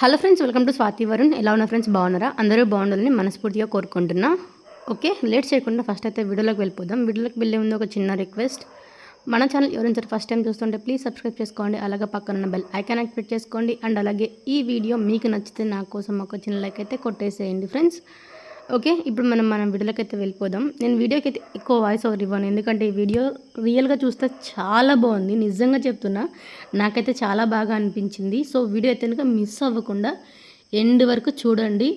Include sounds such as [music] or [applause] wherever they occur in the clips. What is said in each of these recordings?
Hello friends welcome to Swathi Varun. ఎలా ఉన్నా friends బాగున్నారా? అందరూ బాగుండాలని మనస్ఫూర్తిగా కోరుకుంటున్నా. ఓకే లేట్ చేయకుండా ఫస్ట్ అయితే వీడియోలోకి వెళ్ళిపోదాం. వీడియోలోకి వెళ్ళే ముందు ఒక చిన్న రిక్వెస్ట్. మన ఛానల్ ఎవరైనా సరే ఫస్ట్ టైం చూస్తుంటే ప్లీజ్ సబ్స్క్రైబ్ చేసుకోండి. అలాగే పక్కన ఉన్న బెల్ ఐకాన్ యాక్టివేట్ చేసుకోండి. అండ్ అలాగే ఈ వీడియో మీకు నచ్చితే నా కోసం ఒక చిన్న లైక్ అయితే కొట్టేసేయండి ఫ్రెండ్స్. ఓకే ఇప్పుడు మనం మనం వీడియోలోకైతే వెళ్ళిపోదాం. నేను వీడియోకి అయితే ఎక్కువ వాయిస్ ఓవర్ ఇవ్వను ఎందుకంటే ఈ వీడియో రియల్గా చూస్తే చాలా బాగుంది నిజంగా చెప్తున్నా. నాకైతే చాలా బాగా అనిపించింది. సో వీడియో అయితే కనుక మిస్ అవ్వకుండా ఎండ్ వరకు చూడండి.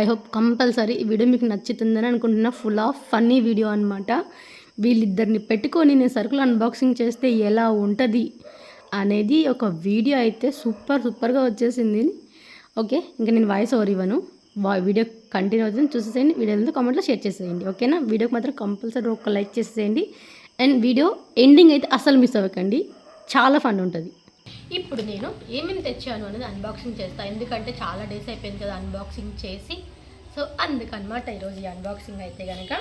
ఐ హోప్ కంపల్సరీ ఈ వీడియో మీకు నచ్చుతుందని అనుకుంటున్నా. ఫుల్ ఆఫ్ ఫన్నీ వీడియో అనమాట వీళ్ళిద్దరిని పెట్టుకొని నేను సరుకులు అన్బాక్సింగ్ చేస్తే ఎలా ఉంటుంది అనేది ఒక వీడియో అయితే సూపర్ సూపర్గా వచ్చేసింది. ఓకే ఇంకా నేను వాయిస్ ఓవర్ ఇవ్వను. వా వీడియో కంటిన్యూ అవుతుంది. చూసేసేయండి. వీడియో అంతా కామెంట్లో షేర్ చేసేయండి. ఓకేనా వీడియోకి మాత్రం కంపల్సరీ ఒక లైక్ చేసేయండి అండ్ వీడియో ఎండింగ్ అయితే అసలు మిస్ అవ్వకండి. చాలా ఫన్ ఉంటుంది. ఇప్పుడు నేను ఏమేమి తెచ్చాను అనేది అన్బాక్సింగ్ చేస్తాను ఎందుకంటే చాలా డేస్ అయిపోయింది కదా అన్బాక్సింగ్ చేసి. సో అందుకనమాట ఈరోజు ఈ అన్బాక్సింగ్ అయితే కనుక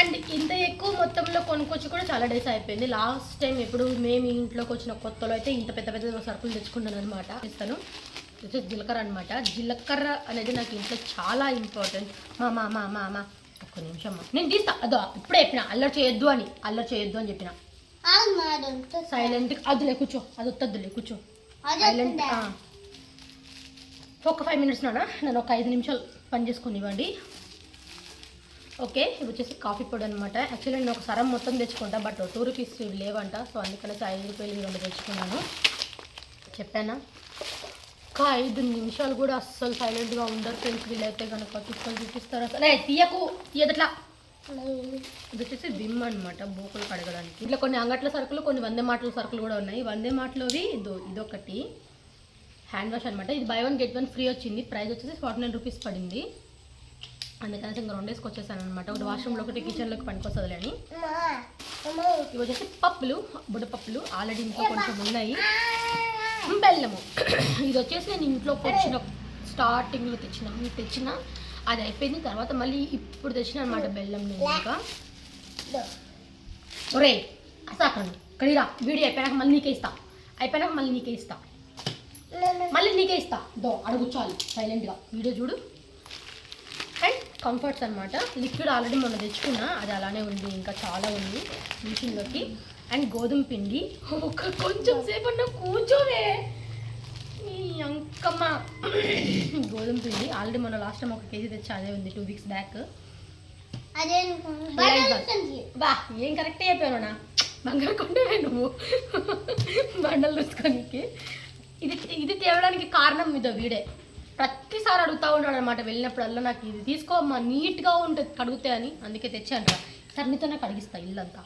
అండ్ ఇంత ఎక్కువ మొత్తంలో కొనుక్కొచ్చి కూడా చాలా డేస్ అయిపోయింది. లాస్ట్ టైం ఎప్పుడు మేము ఇంట్లోకి వచ్చిన కొత్తలో అయితే ఇంత పెద్ద పెద్ద సరుకులు తెచ్చుకున్నాను అనమాట ఇస్తాను ఇది వచ్చేసి జీలకర్ర అనమాట జీలకర్ర అనేది నాకు ఇంట్లో చాలా ఇంపార్టెంట్. మా మా మా మా మా. ఒక్క నిమిషం. అమ్మా. నేను తీస్తా. అదో ఇప్పుడే చెప్పిన. అల్లరి చేయొద్దు అని. అల్లరి చేయొద్దు అని చెప్పిన. సైలెంట్ అదిలే కూర్చో. అది వద్దొద్దులే కూర్చో. సైలెంట్ ఒక ఫైవ్ మినిట్స్ నానా నేను ఒక ఐదు నిమిషాలు పని చేసుకొని ఇవ్వండి. ఓకే ఇది వచ్చేసి కాఫీ పొడి అనమాట యాక్చువల్లీ నేను ఒక సరం మొత్తం తెచ్చుకుంటా బట్ టూ రూపీస్ లేవంట. సో అందుకనే ఐదు రూపాయలు రెండు తెచ్చుకున్నాను. చెప్పానా? ఒక ఐదు నిమిషాలు కూడా అస్సలు సైలెంట్గా ఉండరు. ఫ్రెండ్స్ వీళ్ళైతే కనుక చూసుకొని చూపిస్తారు? అసలు తీయకు తీయదట్లా. ఇది వచ్చేసి విమ్ అనమాట బూకులు కడగడానికి. ఇట్లా కొన్ని అంగట్ల సరుకులు కొన్ని వందే మాటల సరుకులు కూడా ఉన్నాయి. వందే మాటలోవి ఇదో ఇదొకటి. హ్యాండ్ వాష్ అనమాట ఇది buy one get one free వచ్చింది. ప్రైస్ వచ్చేసి ఫార్టీ నైన్ రూపీస్ పడింది. అందుకని ఇంకా రెండు వేసుకొచ్చేసాను అనమాట ఒకటి వాష్రూమ్లో ఒకటి కిచెన్లోకి పనికొస్తుంది అని. ఇవి వచ్చేసి పప్పులు బుడపప్పులు. ఆల్రెడీ ఇంట్లో కొంచెం ఉన్నాయి. బెల్లము. ఇది వచ్చేసి నేను ఇంట్లోకి వచ్చిన స్టార్టింగ్లో తెచ్చిన. తెచ్చిన అది అయిపోయింది. తర్వాత మళ్ళీ ఇప్పుడు తెచ్చిన అనమాట బెల్లం నేను ఇంకా ఒరే అసాకండి కడిరా వీడియో అయిపోయాక మళ్ళీ నీకే ఇస్తా. అయిపోయాక మళ్ళీ నీకే ఇస్తా. మళ్ళీ నీకే ఇస్తా. దో అడుగుచాలి సైలెంట్గా వీడియో చూడు. అండ్ కంఫర్ట్స్ అనమాట లిక్విడ్ ఆల్రెడీ మొన్న తెచ్చుకున్నా అది అలానే ఉంది ఇంకా చాలా ఉంది. మిషన్లోకి అండ్ గోధుమ పిండి. ఒక కొంచెం సేపు అన్న కూర్చోవే. ఈ అంకమ్మ. గోధుమ పిండి. ఆల్రెడీ మొన్న లాస్ట్ టైం ఒక కేజీ తెచ్చా అదే ఉంది టూ వీక్స్ బ్యాక్ బా ఏం కరెక్టే చెప్పాను నా బంగారు కొండవే నువ్వు. బండలు చూసుకోనికి ఇది ఇది తేవడానికి కారణం ఇదో వీడే. ప్రతిసారి అడుగుతా ఉన్నాడు అనమాట వెళ్ళినప్పుడల్లా నాకు ఇది తీసుకోమ్మా నీట్గా ఉంటుంది కడుగుతే అని అందుకే తెచ్చాను రా. సన్నితోనే కడిగిస్తా ఇల్లంతా.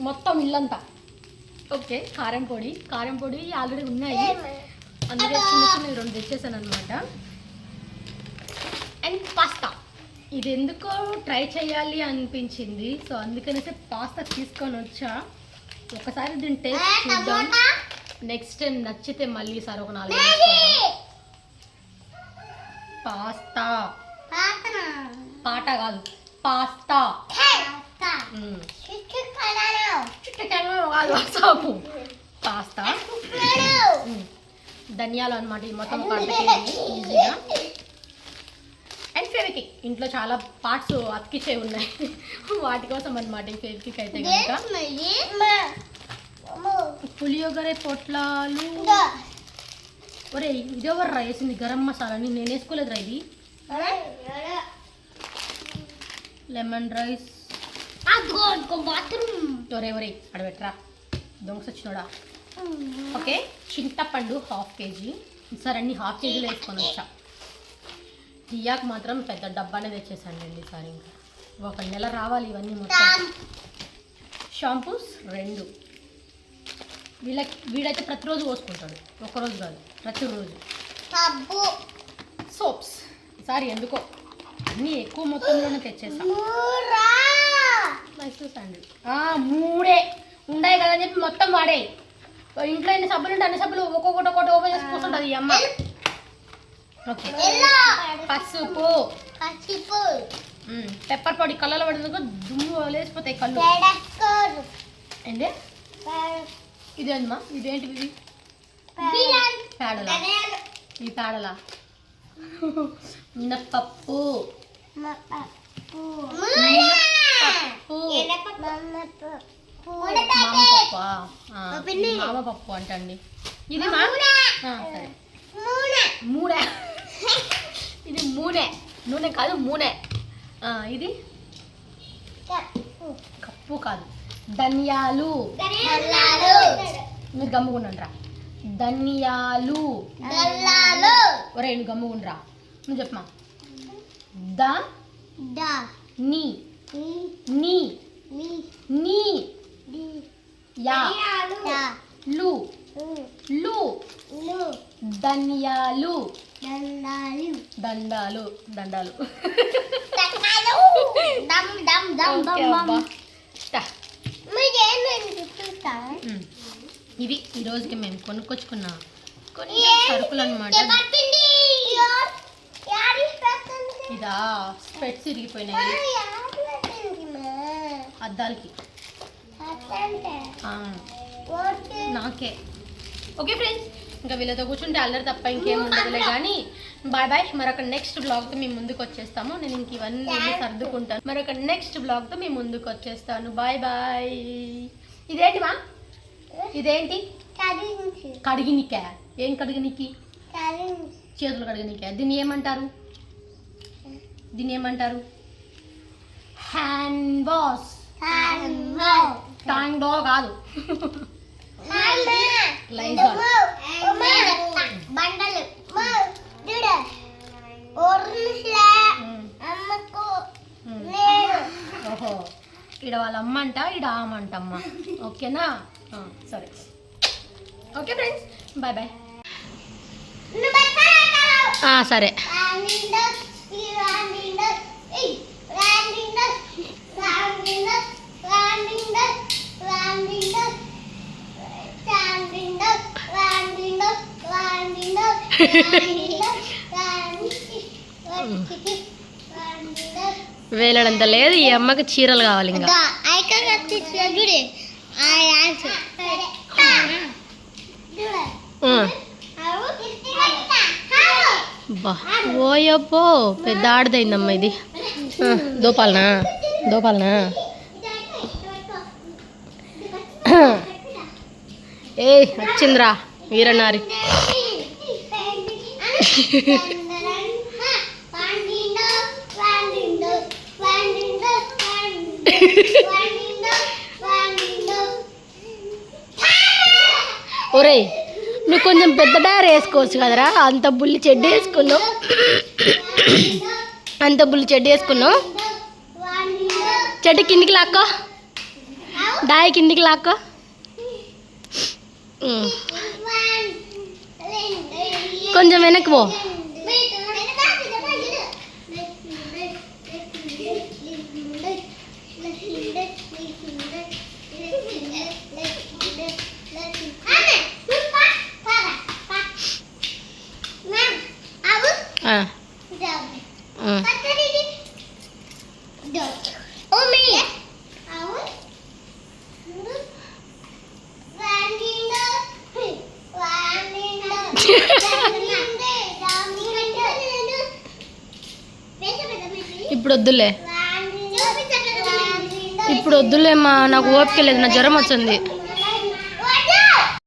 మొత్తం ఇల్లంతా. ఓకే కారం పొడి. కారం పొడి ఆల్రెడీ ఉన్నాయి. అందుకే చిన్న చిన్న రెండు తెచ్చేసాను అనమాట అండ్ పాస్తా. ఇది ఎందుకో ట్రై చేయాలి అనిపించింది. సో అందుకనేసి పాస్తా తీసుకొని వచ్చా. ఒకసారి దీని టేస్ట్ చూద్దాం. నెక్స్ట్ టైం నచ్చితే మళ్ళీ సార్ ఒక నాలుగు. పాస్తా. పాట కాదు. పాస్తా. మ్మ్. చిట్టకాయలు కాదు సాపు పాస్తా. ధనియాలు అనమాట ఈ మొత్తం ఈజీగా. అండ్ ఫెవికిక్ ఇంట్లో చాలా పార్ట్స్ అతికిచ్చే ఉన్నాయి. వాటి కోసం అనమాట ఈ ఫెవికిక్ అయితే కనుక పులియోగరే పొట్లాలు. ఒరే ఇది ఎవరు రా వేసింది? గరం మసాలాని నేను వేసుకోలేదురా ఇది. Lemon rice. ఒరే ఒరే అడబెట్రా దొంగ సచ్చినోడా ఓకే చింతపండు హాఫ్ కేజీ. సరే అన్ని హాఫ్ కేజీలు వేసుకొని వచ్చా. టియాక్ మాత్రం పెద్ద డబ్బానే తెచ్చేసాను అండి ఈసారి ఇంకా. ఒక నెల రావాలి ఇవన్నీ మొత్తం. షాంపూస్ రెండు. వీళ్ళకి వీడైతే ప్రతిరోజు పోసుకుంటాడు. ఒక్కరోజు కాదు ప్రతిరోజు. సోప్స్. ఈసారి ఎందుకో. అన్నీ ఎక్కువ మొత్తంలోనే తెచ్చేసా. మైసూర్ శాండిల్. మూడే. ఉన్నాయి కదా అని చెప్పి మొత్తం వాడే. ఇంట్లో ఎన్ని సబ్బులు ఉంటే అన్ని సబ్బులు ఒక్కొక్కటి ఒక్కొక్కటి ఓపెన్ చేసి కూర్చుంటుంది ఈ అమ్మ. ఓకే. పసుపు. మ్మ్. పెప్పర్ పొడి కళ్ళలో పడేందుకు దుమ్ము లేచిపోతాయి కళ్ళు. ఏంటి? ఇదేంటమ్మా ఇదేంటివి ఇవి పేడలా ఈ పేడలా మినప్పప్పు పప్పు. మామపప్పు మామ పప్పు. అంటండి. ఇది సరే. మూడే ఇది మూనే. నూనె కాదు మూనే. ఇది? కప్పు. కాదు. ధనియాలు. మీరు గమ్ముకుండండిరా ధనియాలు. ఒరే నువ్వు గమ్ముకుండ్రా నువ్వు చెప్పమా ద. ని. ని. నీ. యా. లు. లు. ధనియాలు. దండాలు. దండాలు. ఉమ్. ఇవి ఈ రోజుకి మేము కొనుక్కొచ్చుకున్న కొన్ని సరుకులు అనమాట ఇదా స్పెట్స్ ఇరిగిపోయినాయి. అద్దాలకి. నాకే. ఓకే ఫ్రెండ్స్ ఇంకా వీళ్ళతో కూర్చుంటే అల్లరి తప్ప ఇంకేం ఉండదులే కానీ బాయ్ బాయ్. మరొక నెక్స్ట్ బ్లాగ్తో మేము ముందుకు వచ్చేస్తాము. నేను ఇంక ఇవన్నీ సర్దుకుంటాను. మరొక నెక్స్ట్ బ్లాగ్తో మేము ముందుకు వచ్చేస్తాను. Bye bye. ఇదేంటి మా? ఇదేంటి? కడిగినికా? ఏం కడిగినికి? చేతులు కడిగినికా? దీన్ని ఏమంటారు? దీన్ని ఏమంటారు? Hand wash. టాంగ్ డో కాదు. లైజాల్ బండలు. ఓహో ఈడ వాళ్ళ అమ్మ అంట ఈడ ఆమంట అమ్మ ఓకేనా? సరే. Okay friends. Bye bye. సరే. [laughs] వేలడంత లేదు ఈ అమ్మకి చీరలు కావాలి ఇంకా. ఐకన్ కత్తిచ్చిన చూడే. ఆ ఆన్సర్ చూడే ఆ, బా ఓయప్పో పెద్ద ఆడదైందమ్మా ఇది. దోపాలనా? దోపాలనా? [laughs] ఏ వచ్చిందిరా వీరనారి. [laughs] ఒరే నువ్వు కొంచెం పెద్ద డైర్ వేసుకోవచ్చు కదరా? అంత బుల్లి చెడ్డి వేసుకున్నావు. అంత బుల్లి చెడ్డి వేసుకున్నావు. చెడ్డి కిందికి లాక్కో. డాయ్ కిందికి లాక్కో. கொஞ்சம் வெனக்கு వద్దులే. ఇప్పుడు వద్దులేమ్మా నాకు ఓపిక లేదు నా జ్వరం వచ్చింది.